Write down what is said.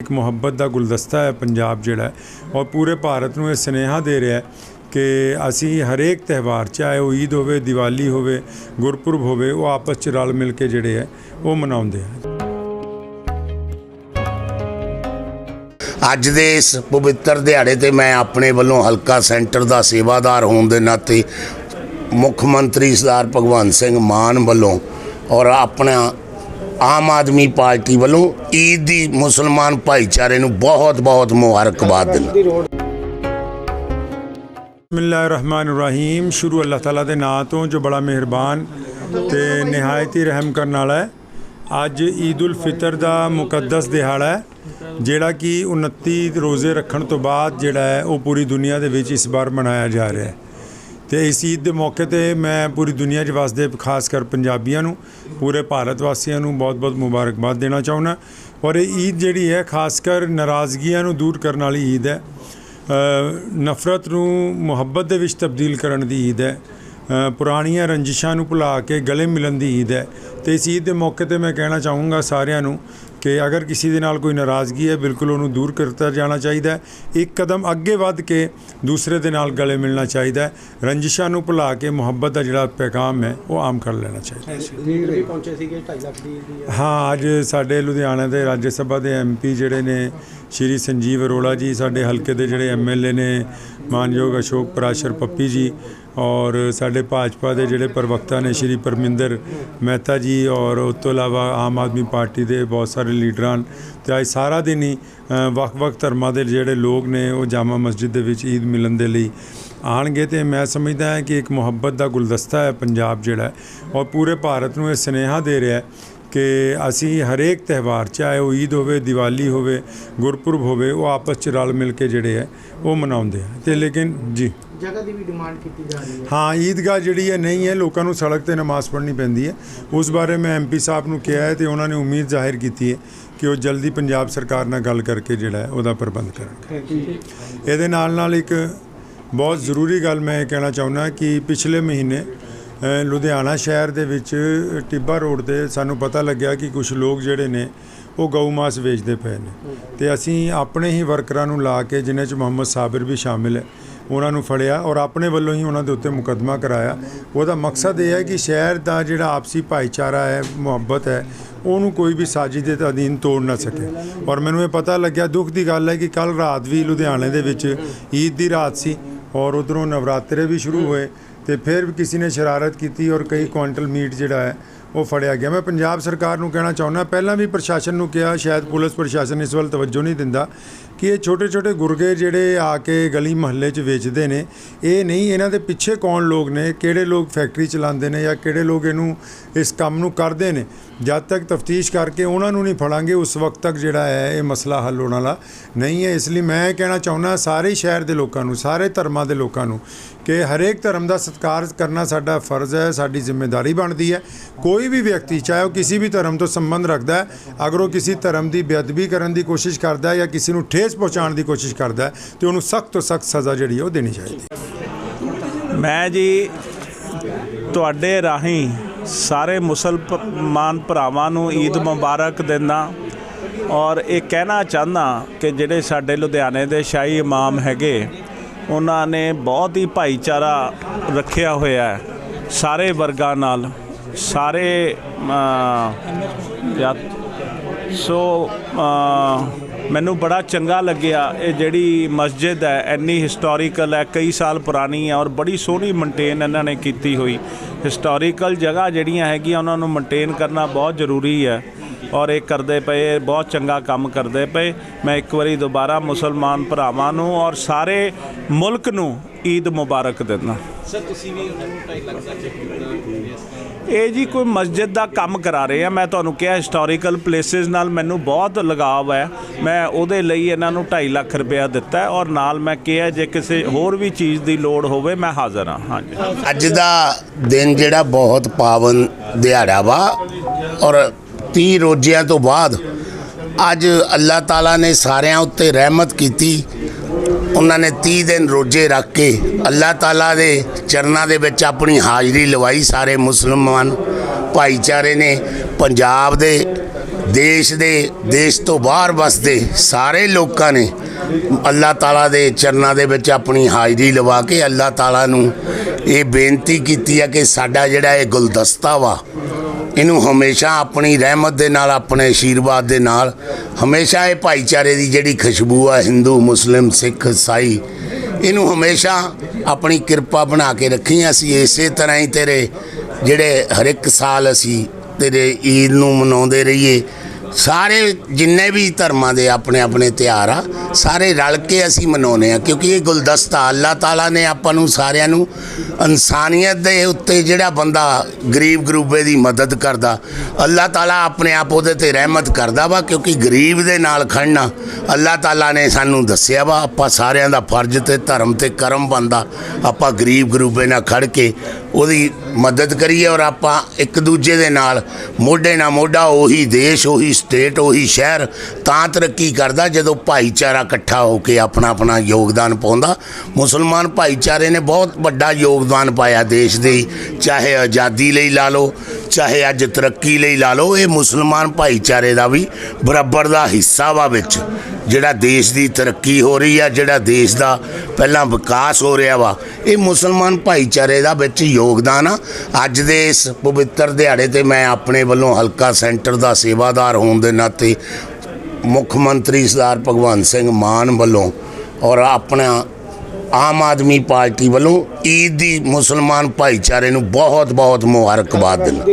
ਇੱਕ ਮੁਹੱਬਤ ਦਾ ਗੁਲਦਸਤਾ ਹੈ ਪੰਜਾਬ ਜਿਹੜਾ ਔਰ ਪੂਰੇ ਭਾਰਤ ਨੂੰ ਇਹ ਸੁਨੇਹਾ ਦੇ ਰਿਹਾ ਹੈ ਕਿ ਅਸੀਂ ਹਰੇਕ ਤਿਉਹਾਰ ਚਾਹੇ ਉਹ ਈਦ ਹੋਵੇ, ਦੀਵਾਲੀ ਹੋਵੇ, ਗੁਰਪੁਰਬ ਹੋਵੇ, ਉਹ ਆਪਸ ਚ ਰਲ ਮਿਲ ਕੇ ਜਿਹੜੇ ਹੈ, ਉਹ ਮਨਾਉਂਦੇ ਆ ਅੱਜ ਦੇ ਇਸ ਪਵਿੱਤਰ ਦਿਹਾੜੇ ਤੇ ਮੈਂ ਆਪਣੇ ਵੱਲੋਂ ਹਲਕਾ ਸੈਂਟਰ ਦਾ ਸੇਵਾਦਾਰ ਹੋਣ ਦੇ ਨਾਤੇ ਮੁੱਖ ਮੰਤਰੀ ਸਰਦਾਰ ਭਗਵੰਤ ਸਿੰਘ ਮਾਨ ਵੱਲੋਂ ਔਰ ਆਪਣਾ ਆਮ ਆਦਮੀ ਪਾਰਟੀ ਵੱਲੋਂ ਈਦ ਦੀ ਮੁਸਲਮਾਨ ਭਾਈਚਾਰੇ ਨੂੰ ਬਹੁਤ ਬਹੁਤ ਮੁਬਾਰਕਬਾਦ ਦਿੰਦਾ। ਬਿਸਮਿਲ੍ਲਾਹਿਰਰਹਿਮਾਨਿਰਰਹੀਮ। ਸ਼ੁਰੂ ਅੱਲਾਹ ਤਾਲਾ ਦੇ ਨਾਂ ਤੋਂ ਜੋ ਬੜਾ ਮਿਹਰਬਾਨ ਤੇ ਨਿਹਾਇਤ ਹੀ ਰਹਿਮ ਕਰਨ ਵਾਲਾ ਹੈ। ਅੱਜ ਈਦ ਉਲ ਫਿਤਰ ਦਾ ਮੁਕੱਦਸ ਦਿਹਾੜਾ ਹੈ, ਜਿਹੜਾ ਕਿ 29 ਰੋਜ਼ੇ ਰੱਖਣ ਤੋਂ ਬਾਅਦ ਜਿਹੜਾ ਹੈ, ਉਹ ਪੂਰੀ ਦੁਨੀਆ ਦੇ ਵਿੱਚ ਇਸ ਵਾਰ ਮਨਾਇਆ ਜਾ ਰਿਹਾ ਹੈ। ਤੇ ਇਸ ਈਦ ਦੇ ਮੌਕੇ ਤੇ ਮੈਂ ਪੂਰੀ ਦੁਨੀਆ 'ਚ ਵਸਦੇ ਖਾਸ ਕਰ ਪੰਜਾਬੀਆਂ ਨੂੰ, ਪੂਰੇ ਭਾਰਤ ਵਾਸੀਆਂ ਨੂੰ ਬਹੁਤ-ਬਹੁਤ ਮੁਬਾਰਕਬਾਦ ਦੇਣਾ ਚਾਹੁੰਦਾ। ਔਰ ਇਹ ਈਦ ਜਿਹੜੀ ਹੈ, ਖਾਸ ਕਰ ਨਾਰਾਜ਼ਗੀਆਂ ਨੂੰ ਦੂਰ ਕਰਨ ਵਾਲੀ ਈਦ ਹੈ। ਨਫ਼ਰਤ ਨੂੰ, ਮੁਹੱਬਤ ਦੇ ਵਿੱਚ ਤਬਦੀਲ ਕਰਨ ਦੀ ਈਦ ਹੈ। ਪੁਰਾਣੀਆਂ ਰੰਜਿਸ਼ਾਂ ਨੂੰ ਭੁਲਾ ਕੇ ਗਲੇ ਮਿਲਣ ਦੀ ਈਦ ਹੈ। ਤੇ ਇਸ ਈਦ ਦੇ ਮੌਕੇ ਤੇ ਮੈਂ ਕਹਿਣਾ ਚਾਹੂੰਗਾ ਸਾਰਿਆਂ ਨੂੰ ਕਿ ਅਗਰ ਕਿਸੇ ਦੇ ਨਾਲ ਕੋਈ ਨਾਰਾਜ਼ਗੀ ਹੈ ਬਿਲਕੁਲ ਉਹਨੂੰ ਦੂਰ ਕਰਤਾ ਜਾਣਾ ਚਾਹੀਦਾ ਹੈ। ਇੱਕ ਕਦਮ ਅੱਗੇ ਵੱਧ ਕੇ ਦੂਸਰੇ ਦੇ ਨਾਲ ਗਲੇ ਮਿਲਣਾ ਚਾਹੀਦਾ ਹੈ। ਰੰਜਿਸ਼ਾਂ ਨੂੰ ਭੁਲਾ ਕੇ ਮੁਹੱਬਤ ਦਾ ਜਿਹੜਾ ਪੈਗਾਮ ਹੈ ਉਹ ਆਮ ਕਰ ਲੈਣਾ ਚਾਹੀਦਾ ਹੈ। ਲੀਡਰ ਵੀ ਪਹੁੰਚੇ ਸੀਗੇ 2.5 ਲੱਖ ਦੀ ਦੀ ਹਾਂ। ਅੱਜ ਸਾਡੇ ਲੁਧਿਆਣਾ ਦੇ ਰਾਜ ਸਭਾ ਦੇ ਐਮਪੀ ਜਿਹੜੇ ਨੇ ਸ਼੍ਰੀ ਸੰਜੀਵ ਅਰੋੜਾ ਜੀ ਸਾਡੇ ਹਲਕੇ ਦੇ ਜਿਹੜੇ ਐਮਐਲਏ ਨੇ ਮਾਨਯੋਗ ਅਸ਼ੋਕ ਪਰਾਸ਼ਰ ਪੱਪੀ ਜੀ ਔਰ ਸਾਡੇ ਭਾਜਪਾ ਦੇ ਜਿਹੜੇ ਪ੍ਰਵਕਤਾ ਨੇ ਸ਼੍ਰੀ ਪਰਮਿੰਦਰ ਮਹਿਤਾ ਜੀ ਔਰ ਉਸ ਤੋਂ ਇਲਾਵਾ ਆਮ ਆਦਮੀ ਪਾਰਟੀ ਦੇ ਬਹੁਤ ਸਾਰੇ ਲੀਡਰਾਂ ਤੇ ਅੱਜ ਸਾਰਾ ਦਿਨ ਹੀ ਵੱਖ-ਵੱਖ ਧਰਮਾਂ ਦੇ ਜਿਹੜੇ ਲੋਕ ਨੇ ਉਹ ਜਾਮਾ ਮਸਜਿਦ ਦੇ ਵਿੱਚ ਈਦ ਮਿਲਣ ਦੇ ਲਈ ਆਣਗੇ ਤੇ ਮੈਂ ਸਮਝਦਾ ਹਾਂ ਕਿ ਇੱਕ ਮੁਹੱਬਤ ਦਾ ਗੁਲਦਸਤਾ ਹੈ ਪੰਜਾਬ ਜਿਹੜਾ ਔਰ ਪੂਰੇ ਭਾਰਤ ਨੂੰ ਇਹ ਸੁਨੇਹਾ ਦੇ ਰਿਹਾ ਹੈ ਕਿ ਅਸੀਂ ਹਰੇਕ ਤਿਉਹਾਰ ਚਾਹੇ ਉਹ ਈਦ ਹੋਵੇ ਦੀਵਾਲੀ ਹੋਵੇ ਗੁਰਪੁਰਬ ਹੋਵੇ ਉਹ ਆਪਸ ਚ ਰਲ ਮਿਲ ਕੇ ਜਿਹੜੇ ਹੈ ਉਹ ਮਨਾਉਂਦੇ ਆ। ਤੇ ਲੇਕਿਨ ਜੀ। ਜਗ੍ਹਾ ਦੀ ਵੀ ਡਿਮਾਂਡ ਕੀਤੀ ਜਾ ਰਹੀ ਹੈ। ਹਾਂ ਈਦਗਾਹ ਜਿਹੜੀ ਹੈ ਨਹੀਂ ਹੈ ਲੋਕਾਂ ਨੂੰ ਸੜਕ ਤੇ ਨਮਾਜ਼ ਪੜ੍ਹਨੀ ਪੈਂਦੀ ਹੈ। ਉਸ ਬਾਰੇ ਮੈਂ ਐਮਪੀ ਸਾਹਿਬ ਨੂੰ ਕਿਹਾ ਹੈ ਤੇ ਉਹਨਾਂ ਨੇ ਉਮੀਦ ਜ਼ਾਹਿਰ ਕੀਤੀ ਹੈ ਕਿ ਉਹ ਜਲਦੀ ਪੰਜਾਬ ਸਰਕਾਰ ਨਾਲ ਗੱਲ ਕਰਕੇ ਜਿਹੜਾ ਹੈ ਉਹਦਾ ਪ੍ਰਬੰਧ ਕਰਨਗੇ। ਇਹਦੇ ਨਾਲ ਨਾਲ ਇੱਕ ਬਹੁਤ ਜ਼ਰੂਰੀ ਗੱਲ ਮੈਂ ਇਹ ਕਹਿਣਾ ਚਾਹੁੰਦਾ ਕਿ ਪਿਛਲੇ ਮਹੀਨੇ ਲੁਧਿਆਣਾ ਸ਼ਹਿਰ ਦੇ ਵਿੱਚ ਟਿੱਬਾ ਰੋਡ ਤੇ ਸਾਨੂੰ ਪਤਾ ਲੱਗਿਆ ਕਿ ਕੁਝ ਲੋਕ ਜਿਹੜੇ ਨੇ, ਉਹ ਗਊ ਮਾਸ ਵੇਚਦੇ ਪਏ ਨੇ। ਤੇ ਅਸੀਂ ਆਪਣੇ ਹੀ ਵਰਕਰਾਂ ਨੂੰ ਲਾ ਕੇ, ਜਿਨ੍ਹਾਂ 'ਚ ਮੁਹੰਮਦ ਸਾਬਿਰ ਵੀ ਸ਼ਾਮਿਲ ਹੈ, ਉਹਨਾਂ ਨੂੰ ਫੜਿਆ ਔਰ ਆਪਣੇ ਵੱਲੋਂ ਹੀ ਉਹਨਾਂ ਦੇ ਉੱਤੇ ਮੁਕੱਦਮਾ ਕਰਾਇਆ। ਉਹਦਾ ਮਕਸਦ ਇਹ ਹੈ ਕਿ ਸ਼ਹਿਰ ਦਾ ਜਿਹੜਾ ਆਪਸੀ ਭਾਈਚਾਰਾ ਹੈ, ਮੁਹੱਬਤ ਹੈ, ਉਹਨੂੰ ਕੋਈ ਵੀ ਸਾਜ਼ਿਸ਼ ਦੇ ਅਧੀਨ ਤੋੜ ਨਾ ਸਕੇ। ਔਰ ਮੈਨੂੰ ਇਹ ਪਤਾ ਲੱਗਿਆ, ਦੁੱਖ ਦੀ ਗੱਲ ਹੈ ਕਿ ਕੱਲ ਰਾਤ ਵੀ ਲੁਧਿਆਣੇ ਦੇ ਵਿੱਚ ਈਦ ਦੀ ਰਾਤ ਸੀ ਔਰ ਉਧਰੋਂ ਨਵਰਾਤਰੇ ਵੀ ਸ਼ੁਰੂ ਹੋਏ। ਤੇ ਫਿਰ ਵੀ ਕਿਸੇ ਨੇ ਸ਼ਰਾਰਤ ਕੀਤੀ ਔਰ ਕਈ ਕੁਆਂਟਲ ਮੀਟ ਜਿਹੜਾ ਹੈ ਉਹ ਫੜਿਆ ਗਿਆ। ਮੈਂ ਪੰਜਾਬ ਸਰਕਾਰ ਨੂੰ ਕਹਿਣਾ ਚਾਹੁੰਦਾ ਪਹਿਲਾਂ ਵੀ ਪ੍ਰਸ਼ਾਸਨ ਨੂੰ ਕਿਹਾ ਸ਼ਾਇਦ ਪੁਲਿਸ ਪ੍ਰਸ਼ਾਸਨ ਇਸ ਵੱਲ ਤਵੱਜੋ ਨਹੀਂ ਦਿੰਦਾ। ਕਿ ਇਹ ਛੋਟੇ ਛੋਟੇ ਗੁਰਗੇ ਜਿਹੜੇ ਆ ਕੇ ਗਲੀ ਮਹੱਲੇ 'ਚ ਵੇਚਦੇ ਨੇ, ਇਹ ਨਹੀਂ, ਇਹਨਾਂ ਦੇ ਪਿੱਛੇ ਕੌਣ ਲੋਕ ਨੇ, ਕਿਹੜੇ ਲੋਕ ਫੈਕਟਰੀ ਚਲਾਉਂਦੇ ਨੇ ਜਾਂ ਕਿਹੜੇ ਲੋਕ ਇਹਨੂੰ ਇਸ ਕੰਮ ਨੂੰ ਕਰਦੇ ਨੇ। ਜਦ ਤੱਕ ਤਫਤੀਸ਼ ਕਰਕੇ ਉਹਨਾਂ ਨੂੰ ਨਹੀਂ ਫੜਾਂਗੇ, ਉਸ ਵਕਤ ਤੱਕ ਜਿਹੜਾ ਹੈ, ਇਹ ਮਸਲਾ ਹੱਲ ਹੋਣ ਵਾਲਾ ਨਹੀਂ ਹੈ। ਇਸ ਲਈ ਮੈਂ ਇਹ ਕਹਿਣਾ ਚਾਹੁੰਦਾ ਸਾਰੇ ਸ਼ਹਿਰ ਦੇ ਲੋਕਾਂ ਨੂੰ, ਸਾਰੇ ਧਰਮਾਂ ਦੇ ਲੋਕਾਂ ਨੂੰ ਕਿ ਹਰੇਕ ਧਰਮ ਦਾ ਸਤਿਕਾਰ ਕਰਨਾ ਸਾਡਾ ਫਰਜ਼ ਹੈ, ਸਾਡੀ ਜ਼ਿੰਮੇਵਾਰੀ ਬਣਦੀ ਹੈ। ਕੋਈ ਵੀ ਵਿਅਕਤੀ, ਚਾਹੇ ਉਹ ਕਿਸੇ ਵੀ ਧਰਮ ਤੋਂ ਸੰਬੰਧ ਰੱਖਦਾ ਹੈ, ਅਗਰ ਉਹ ਕਿਸੇ ਧਰਮ ਦੀ ਬੇਅਦਬੀ ਕਰਨ ਦੀ ਕੋਸ਼ਿਸ਼ ਕਰਦਾ ਹੈ ਜਾਂ ਕਿਸੇ ਨੂੰ ਠੇਸ ਪਹੁੰਚਾਉਣ ਦੀ ਕੋਸ਼ਿਸ਼ ਕਰਦਾ ਹੈ ਤੇ ਉਹਨੂੰ ਸਖਤ ਤੋਂ ਸਖਤ ਸਜ਼ਾ ਜਿਹੜੀ ਉਹ ਦੇਣੀ ਚਾਹੀਦੀ ਮੈਂ ਜੀ ਤੁਹਾਡੇ ਰਾਹੀਂ ਸਾਰੇ ਮੁਸਲਮਾਨ ਭਰਾਵਾਂ ਨੂੰ ਈਦ ਮੁਬਾਰਕ ਦਿੰਦਾ ਔਰ ਇਹ ਕਹਿਣਾ ਚਾਹੁੰਦਾ ਕਿ ਜਿਹੜੇ ਸਾਡੇ ਲੁਧਿਆਣੇ ਦੇ ਸ਼ਾਹੀ ਇਮਾਮ ਹੈਗੇ, ਉਹਨਾਂ ਨੇ ਬਹੁਤ ਹੀ ਭਾਈਚਾਰਾ ਰੱਖਿਆ ਹੋਇਆ ਹੈ, ਸਾਰੇ ਵਰਗਾਂ ਨਾਲ, ਸਾਰੇ ਸੋ ਮੈਨੂੰ ਬੜਾ ਚੰਗਾ ਲੱਗਿਆ ਇਹ ਜਿਹੜੀ ਮਸਜਿਦ ਹੈ, ਇੰਨੀ ਹਿਸਟੋਰੀਕਲ ਹੈ, ਕਈ ਸਾਲ ਪੁਰਾਣੀ ਹੈ ਔਰ ਬੜੀ ਸੋਹਣੀ ਮੇਨਟੇਨ ਇਹਨਾਂ ਨੇ ਕੀਤੀ ਹੋਈ। ਹਿਸਟੋਰੀਕਲ ਜਗ੍ਹਾ ਜਿਹੜੀਆਂ ਹੈਗੀਆਂ, ਉਹਨਾਂ ਨੂੰ ਮੇਨਟੇਨ ਕਰਨਾ ਬਹੁਤ ਜ਼ਰੂਰੀ ਹੈ। ਔਰ ਇਹ ਕਰਦੇ ਪਏ ਬਹੁਤ ਚੰਗਾ ਕੰਮ ਕਰਦੇ ਪਏ। ਮੈਂ ਇੱਕ ਵਾਰੀ ਦੁਬਾਰਾ ਮੁਸਲਮਾਨ ਭਰਾਵਾਂ ਨੂੰ ਔਰ ਸਾਰੇ ਮੁਲਕ ਨੂੰ ਈਦ ਮੁਬਾਰਕ ਦਿੰਦਾ। ਸਰ ਤੁਸੀਂ ਵੀ ਉਹਨਾਂ ਨੂੰ 2.5 ਲੱਖ ਦਾ ਚੈੱਕ ਕੀਤਾ ਇਹ ਜੀ ਕੋਈ ਮਸਜਿਦ ਦਾ ਕੰਮ ਕਰਾ ਰਹੇ ਆ। ਮੈਂ ਤੁਹਾਨੂੰ ਕਿਹਾ ਹਿਸਟੋਰੀਕਲ ਪਲੇਸਿਸ ਨਾਲ ਮੈਨੂੰ ਬਹੁਤ ਲਗਾਵ ਹੈ। ਮੈਂ ਉਹਦੇ ਲਈ ਇਹਨਾਂ ਨੂੰ 2.5 ਲੱਖ ਰੁਪਇਆ ਦਿੱਤਾ ਔਰ ਨਾਲ ਮੈਂ ਕਿਹਾ ਜੇ ਕਿਸੇ ਹੋਰ ਵੀ ਚੀਜ਼ ਦੀ ਲੋੜ ਹੋਵੇ ਮੈਂ ਹਾਜ਼ਰ ਹਾਂ। ਹਾਂਜੀ। ਅੱਜ ਦਾ ਦਿਨ ਜਿਹੜਾ ਬਹੁਤ ਪਾਵਨ ਦਿਹਾੜਾ ਵਾ ਔਰ 30 ਰੋਜ਼ਿਆਂ ਤੋਂ ਬਾਅਦ ਅੱਜ ਅੱਲਾਹ ਤਾਲਾ ਨੇ ਸਾਰਿਆਂ ਉੱਤੇ ਰਹਿਮਤ ਕੀਤੀ। ਉਹਨਾਂ ਨੇ 30 ਦਿਨ ਰੋਜ਼ੇ ਰੱਖ ਕੇ ਅੱਲਾਹ ਤਾਲਾ ਦੇ ਚਰਨਾਂ ਦੇ ਵਿੱਚ ਆਪਣੀ ਹਾਜ਼ਰੀ ਲਵਾਈ। ਸਾਰੇ ਮੁਸਲਮਾਨ ਭਾਈਚਾਰੇ ਨੇ ਪੰਜਾਬ ਦੇ, ਦੇਸ਼ ਦੇ, ਦੇਸ਼ ਤੋਂ ਬਾਹਰ ਵਸਦੇ ਸਾਰੇ ਲੋਕਾਂ ਨੇ ਅੱਲਾਹ ਤਾਲਾ ਦੇ ਚਰਨਾਂ ਦੇ ਵਿੱਚ ਆਪਣੀ ਹਾਜ਼ਰੀ ਲਵਾ ਕੇ ਅੱਲਾਹ ਤਾਲਾ ਨੂੰ ਇਹ ਬੇਨਤੀ ਕੀਤੀ ਹੈ ਕਿ ਸਾਡਾ ਜਿਹੜਾ ਇਹ ਗੁਲਦਸਤਾ ਵਾ ਇਹਨੂੰ ਹਮੇਸ਼ਾ ਆਪਣੀ ਰਹਿਮਤ ਦੇ ਨਾਲ, ਆਪਣੇ ਆਸ਼ੀਰਵਾਦ ਦੇ ਨਾਲ, ਹਮੇਸ਼ਾ ਇਹ ਭਾਈਚਾਰੇ ਦੀ ਜਿਹੜੀ ਖੁਸ਼ਬੂ ਆ, ਹਿੰਦੂ, ਮੁਸਲਿਮ, ਸਿੱਖ ਈਸਾਈ ਇਹਨੂੰ ਹਮੇਸ਼ਾ ਆਪਣੀ ਕਿਰਪਾ ਬਣਾ ਕੇ ਰੱਖੀ ਅਸੀਂ ਇਸੇ ਤਰ੍ਹਾਂ ਹੀ ਤੇਰੇ ਜਿਹੜੇ ਹਰ ਇੱਕ ਸਾਲ ਅਸੀਂ ਤੇਰੇ ਈਦ ਨੂੰ ਮਨਾਉਂਦੇ ਰਹੀਏ। ਸਾਰੇ ਜਿੰਨੇ ਵੀ ਧਰਮਾਂ ਦੇ ਆਪਣੇ ਆਪਣੇ ਤਿਉਹਾਰ ਆ, ਸਾਰੇ ਰਲ ਕੇ ਅਸੀਂ ਮਨਾਉਂਦੇ ਆ ਕਿਉਂਕਿ ਇਹ ਗੁਲਦਸਤਾ ਅੱਲਾਹ ਤਾਲਾ ਨੇ ਆਪਾਂ ਨੂੰ ਸਾਰਿਆਂ ਨੂੰ ਇਨਸਾਨੀਅਤ ਦੇ ਉੱਤੇ ਜਿਹੜਾ ਬੰਦਾ ਗਰੀਬ ਗਰੂਬੇ ਦੀ ਮਦਦ ਕਰਦਾ, ਅੱਲਾਹ ਤਾਲਾ ਆਪਣੇ ਆਪ ਉਹਦੇ ਤੇ ਰਹਿਮਤ ਕਰਦਾ ਵਾ, ਕਿਉਂਕਿ ਗਰੀਬ ਦੇ ਨਾਲ ਖੜਨਾ ਅੱਲਾਹ ਤਾਲਾ ਨੇ ਸਾਨੂੰ ਦੱਸਿਆ ਵਾ, ਆਪਾਂ ਸਾਰਿਆਂ ਦਾ ਫਰਜ਼ ਤੇ ਧਰਮ ਤੇ ਕਰਮ ਬੰਦਾ ਆਪਾਂ ਗਰੀਬ ਗਰੂਬੇ ਨਾਲ ਖੜ ਕੇ ਉਹਦੀ ਮਦਦ ਕਰੀਏ ਔਰ ਆਪਾਂ ਇੱਕ ਦੂਜੇ ਦੇ ਨਾਲ ਮੋਢੇ ਨਾਲ ਮੋਢਾ, ਉਹੀ ਦੇਸ਼, ਉਹੀ ਸਟੇਟ ਉਹੀ ਸ਼ਹਿਰ, ਤਾਂ ਤਰੱਕੀ ਕਰਦਾ ਜਦੋਂ ਭਾਈਚਾਰਾ ਇਕੱਠਾ ਹੋ ਕੇ ਆਪਣਾ ਆਪਣਾ ਯੋਗਦਾਨ ਪਾਉਂਦਾ। ਮੁਸਲਮਾਨ ਭਾਈਚਾਰੇ ਨੇ ਬਹੁਤ ਵੱਡਾ ਯੋਗਦਾਨ ਪਾਇਆ ਦੇਸ਼ ਦੀ, ਚਾਹੇ ਆਜ਼ਾਦੀ ਲਈ ਲਾ ਲਓ, ਚਾਹੇ ਅੱਜ ਤਰੱਕੀ ਲਈ ਲਾ ਲਓ, ਇਹ ਮੁਸਲਮਾਨ ਭਾਈਚਾਰੇ ਦਾ ਵੀ ਬਰਾਬਰ ਦਾ ਹਿੱਸਾ ਵਾ ਵਿੱਚ। ਜਿਹੜਾ ਦੇਸ਼ ਦੀ ਤਰੱਕੀ ਹੋ ਰਹੀ ਆ, ਜਿਹੜਾ ਦੇਸ਼ ਦਾ ਪਹਿਲਾਂ ਵਿਕਾਸ ਹੋ ਰਿਹਾ ਵਾ, ਇਹ ਮੁਸਲਮਾਨ ਭਾਈਚਾਰੇ ਦਾ ਵਿੱਚ ਯੋਗਦਾਨ ਆ। ਅੱਜ ਦੇ ਇਸ ਪਵਿੱਤਰ ਦਿਹਾੜੇ ਤੇ ਮੈਂ ਆਪਣੇ ਵੱਲੋਂ ਹਲਕਾ ਸੈਂਟਰ ਦਾ ਸੇਵਾਦਾਰ ਹੋਣ ਦੇ ਨਾਤੇ ਮੁੱਖ ਮੰਤਰੀ ਸਰਦਾਰ ਭਗਵੰਤ ਸਿੰਘ ਮਾਨ ਵੱਲੋਂ ਔਰ ਆਪਣਾ ਆਮ ਆਦਮੀ ਪਾਰਟੀ ਵੱਲੋਂ ਈਦ ਦੀ ਮੁਸਲਮਾਨ ਭਾਈਚਾਰੇ ਨੂੰ ਬਹੁਤ ਬਹੁਤ ਮੁਬਾਰਕਬਾਦ ਦਿੰਦਾ।